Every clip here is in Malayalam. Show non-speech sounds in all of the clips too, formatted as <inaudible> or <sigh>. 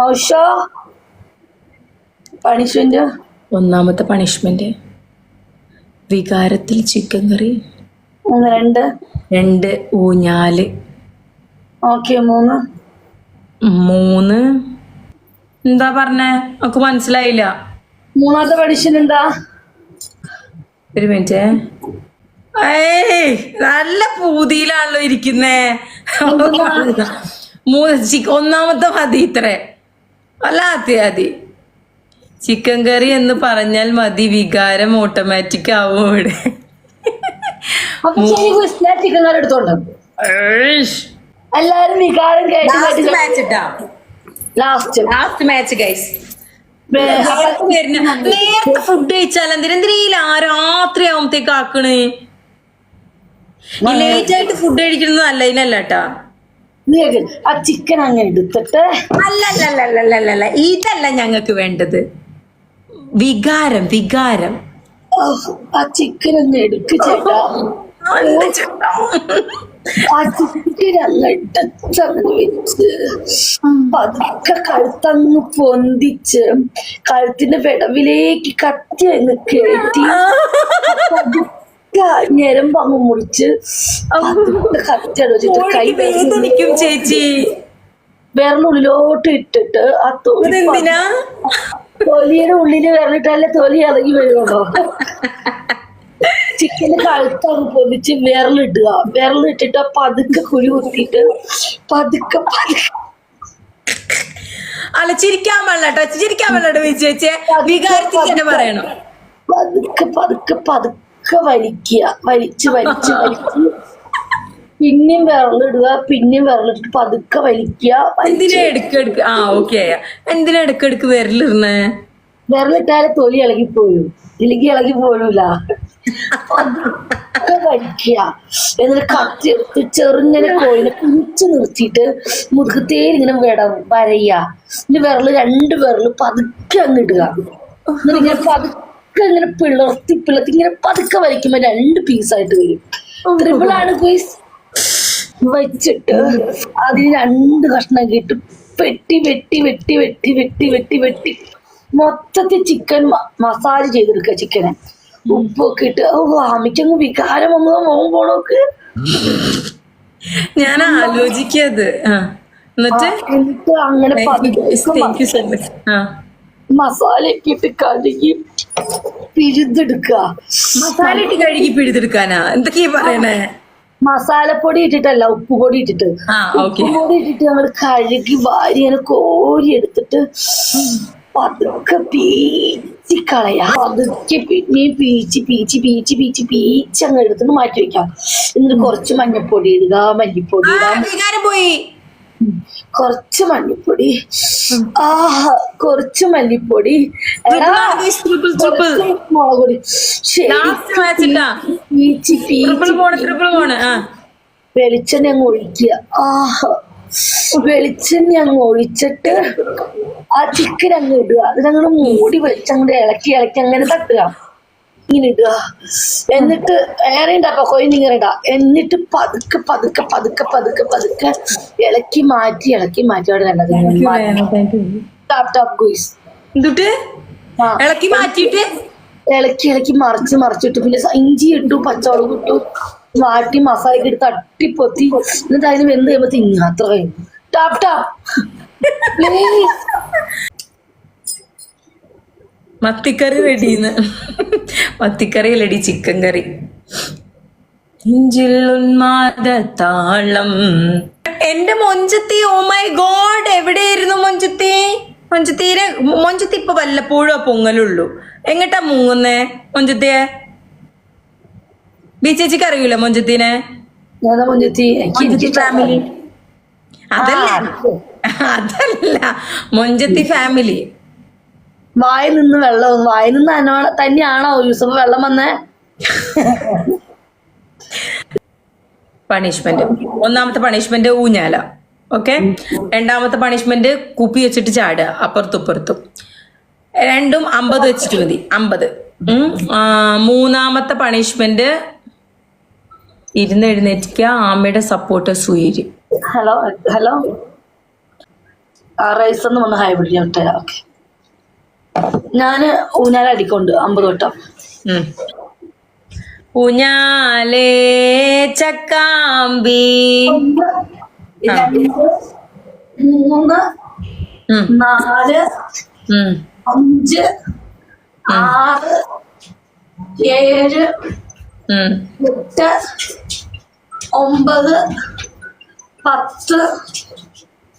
ഔഷോ പണിഷ്മെന്റ് ഒന്നാമത്തെ പണിഷ്മെന്റ് വികാരത്തിൽ ചിക്കൻ കറി. രണ്ട്. രണ്ട് ഊഞ്ഞാൽ ഓക്കെ മൂന്ന്. മൂന്ന്. എന്താ പറഞ്ഞേ? നമുക്ക് മനസ്സിലായില്ല. മൂന്നാമത്തെ പണിഷ്മെന്റ് എന്താ? ഒരു മിനിറ്റ് ഏയ് നല്ല പൂതിയിലാണല്ലോ ഇരിക്കുന്നേ. മൂന്ന് <laughs> ഒന്നാമത്തെ മതി ഇത്രേ. അല്ലാത്ത മതി ചിക്കൻ കറി എന്ന് പറഞ്ഞാൽ മതി വികാരം ഓട്ടോമാറ്റിക് ആവും ഇവിടെ ചിക്കൻ കറി എടുത്തോണ്ട് എല്ലാരും വികാരം last match last last match guys നേരത്തെ ഫുഡ് കഴിച്ചാൽ എന്തിനാ? എന്തിനാ ഈ ലാ- രാത്രി ആവുമ്പത്തേക്ക് ആക്കണേ? ലേറ്റ് ആയിട്ട് ഫുഡ് കഴിക്കുന്നത് നല്ലതിനല്ല കേട്ടാ. ആ ചിക്കൻ അങ്ങ് എടുത്തിട്ട്? അല്ലല്ലല്ലല്ലല്ല ഇതല്ല ഞങ്ങൾക്ക് വേണ്ടത്. വികാരം വികാരം. ആ ചിക്കൻ അങ്ങ് എടുക്ക് ചേട്ടാ. ആ ചിക്കൻ അങ്ങ് എടുത്തങ്ങ് വെച്ച്. പതുക്കെ കഴുത്തങ്ങ് പൊന്തിച്ച് കഴുത്തിന്റെ വിടവിലേക്ക് കത്തി അങ്ങ് കയറ്റി ഞരമ്പ് അങ്ങ് മുറിച്ച് കൈ വേദനിക്കും ചേച്ചി. വിരലുള്ളിലോട്ട് ഇട്ടിട്ട് ആ തൊലി തൊലിയുടെ ഉള്ളിൽ വിരലിട്ടാലേ തൊലി ഇറങ്ങി വരുള്ളൂ. ചിക്കന് കഴുത്തങ്ങ് പൊതിച്ച് വിരലിടുക. വിരലിട്ടിട്ട് പതുക്കെ കുഴി കുത്തിയിട്ട് പതുക്കെ പതുക്കെ അല്ല ചിരിക്കാൻ പാടില്ല ചിരിക്കാൻ പാടില്ല കേട്ടോ ചേച്ചേ. വികാരത്തിൽ തന്നെ പറയണം. പതുക്കെ പതുക്കെ പതുക്കെ വലിക്കുക വലിച്ച് വലിച്ച് വലിച്ച്. പിന്നെയും വിരലിടുക പിന്നെയും വിരലിട്ടിട്ട് പതുക്കെ വലിക്കുക എന്തിനാ എടുക്ക് ആ ഓക്കെ എന്തിനാ എടുക്ക് എടുക്ക് വിരലിട്ടാൽ തൊലി ഇളകി പോയും ഇല്ലെങ്കിൽ ഇളകി പോരൂല. പതുക്കെ വലിക്കുക. എന്നിട്ട് കത്തി എടുത്ത് ചെറുങ്ങനെ കോഴിനെ കുഞ്ഞു നിർത്തിയിട്ട് മുഖത്തേ ഇങ്ങനെ വിട വരയ്യ. എന്നിട്ട് വിരൽ രണ്ട് വിരൽ പതുക്കെ അങ്ങ് ഇടുക. എന്നിട്ട് ഇങ്ങനെ പതുക്കെ ഇങ്ങനെ പിളർത്തി പിളർത്തി ഇങ്ങനെ പതുക്കെ വലിക്കുമ്പോ രണ്ട് പീസായിട്ട് വരും. ത്രിപിളാണ് ക്വീസ് വെച്ചിട്ട് അതിന് രണ്ട് കഷ്ണം കിട്ടും വെട്ടി വെട്ടി വെട്ടി വെട്ടി വെട്ടി വെട്ടി വെട്ടി. മൊത്തത്തിൽ ചിക്കൻ മസാജ് ചെയ്തെടുക്കുക ചിക്കനെ ഉപ്പൊക്കെ ഇട്ട് ഓ അമ്മയ്ക്കങ്ങ് വികാരം വന്നു മോൻ പോണോക്ക് ഞാൻ ആലോചിക്കത് എന്നിട്ട്? എന്നിട്ട് അങ്ങനെ മസാല ഇട്ടിട്ട് കഴുകി പിഴുതെടുക്കുക. മസാല ഇട്ട് കഴുകി പിഴുതെടുക്കാനാ? എന്തൊക്കെയാ പറയണേ? മസാലപ്പൊടി ഇട്ടിട്ടല്ല ഉപ്പുപൊടി ഇട്ടിട്ട്. ഉപ്പുപൊടി ഇട്ടിട്ട് നമ്മൾ കഴുകി വാരി അങ്ങനെ കോരി എടുത്തിട്ട് പതുക്കെ പീച്ചി കളയാ. പതുക്കെ പിന്നെയും പീച്ച് പീച്ച് പീച്ച് പീച്ച് പീച്ച് അങ്ങ് എടുത്തിട്ട് മാറ്റി വെക്കാം. എന്നിട്ട് കുറച്ച് മഞ്ഞപ്പൊടി ഇടുക മല്ലിപ്പൊടി പോയി. കുറച്ച് മല്ലിപ്പൊടി ആ കുറച്ച് മല്ലിപ്പൊടി. ട്രിപ്പിൾ ട്രിപ്പിൾ വെളിച്ചെണ്ണ അങ്ങ് ഒഴിക്കുക. ആ വെളിച്ചെണ്ണ അങ്ങ് ഒഴിച്ചിട്ട് ആ ചിക്കൻ അങ്ങ് ഇടുക. അതിനങ്ങനെ മൂടി വെച്ച് അങ്ങോട്ട് ഇളക്കി ഇളക്കി അങ്ങനെ തട്ടുക. ഇങ്ങനെ ഇടുക. എന്നിട്ട് ഏറെ ഉണ്ടാപ്പ കൊയിനിങ്ങനെ ഇടാ. എന്നിട്ട് പതുക്കെ പതുക്കെ പതുക്കെ പതുക്കെ പതുക്കെ ഇളക്കി മാറ്റി ഇളക്കി മാറ്റി. അവിടെ കണ്ടത് ടാപ് ടാപ് ഗുയിസ് എന്തുട്ട്? ആ ഇളക്കി മാറ്റിട്ട് ഇളക്കി ഇളക്കി മറിച്ച് മറിച്ചിട്ട്. പിന്നെ ഇഞ്ചി ഇട്ടു പച്ചമുളക് ഇട്ടു. വാട്ടി മസാല എടുത്ത് അട്ടിപ്പൊത്തി തട്ടിപ്പൊത്തി. എന്നിട്ട് അതിന് വെന്ത് കഴിയുമ്പോ തിന്നാത്ര പ്ലീസ് <laughs> മത്തിക്കറി റെഡിന്ന്. മത്തിക്കറി അല്ലടി ചിക്കൻ കറി. ഉന്മാദ താളം. എന്റെ മൊഞ്ചത്തി ഓ മൈ ഗോഡ് എവിടെയായിരുന്നു മൊഞ്ചത്തി? മൊഞ്ചത്തീരെ മൊഞ്ചത്തി ഇപ്പൊ വല്ലപ്പോഴും ആ പൊങ്ങലുള്ളൂ. എങ്ങട്ടാ മുങ്ങുന്നേ മൊഞ്ചത്തിയെ ബി ചേച്ചിക്ക് അറിയൂല മൊഞ്ചത്തിനെ ഫാമിലി. അതല്ല? അതല്ല. മൊഞ്ചത്തി ഫാമിലി. വായിൽ നിന്ന് വെള്ളം വായിൽ നിന്ന് തന്നെയാണോ- തന്നെയാണോ യൂസഫ് വെള്ളം വന്നേ? പണിഷ്മെന്റ് ഒന്നാമത്തെ പണിഷ്മെന്റ് ഊഞ്ഞാല. ഓക്കെ രണ്ടാമത്തെ പണിഷ്മെന്റ് കുപ്പി വെച്ചിട്ട് ചാടുക. അപ്പുറത്തും ഇപ്പുറത്തും. രണ്ടും അമ്പത് വെച്ചിട്ട് മതി. അമ്പത്. മൂന്നാമത്തെ പണിഷ്മെന്റ് ഇരുന്ന് എഴുന്നേറ്റിക്കുക ആമയുടെ സപ്പോർട്ട് സ്വീര് ഹലോ ഹലോ ആ റൈസ് എന്ന് വന്ന് ഓക്കെ ഞാൻ ഊഞ്ഞാല അടിക്കൊണ്ട് അമ്പത് വട്ടം. ഉം. ഊഞ്ഞാലേ ചക്കാമ്പി. മൂന്ന് നാല് അഞ്ച് ആറ് ഏഴ്. എട്ട് ഒമ്പത് പത്ത്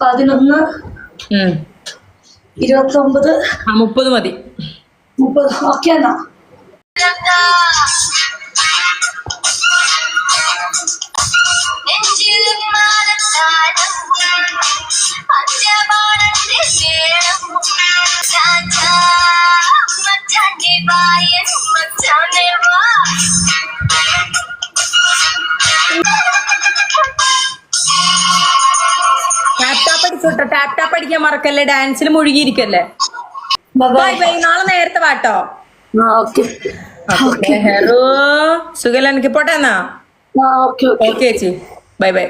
പതിനൊന്ന്. ഇരുപത്തി ഒമ്പത് മുപ്പത് മതി. മുപ്പത്. ഓക്കെ എന്നാ. ടാപ് ടാപ്പ് അടിച്ചോട്ടോ. ടാപ് ടാപ്പ് അടിക്കാൻ മറക്കല്ലേ? ഡാൻസിൽ മുഴുകിയിരിക്കല്ലേ? ബൈ ബൈ നാളെ നേരത്തെ വാട്ടോ. ഹലോ സുഖല്ല? എനിക്ക് പോട്ടെ എന്നാ? ഓക്കെ ചേച്ചി. Bye bye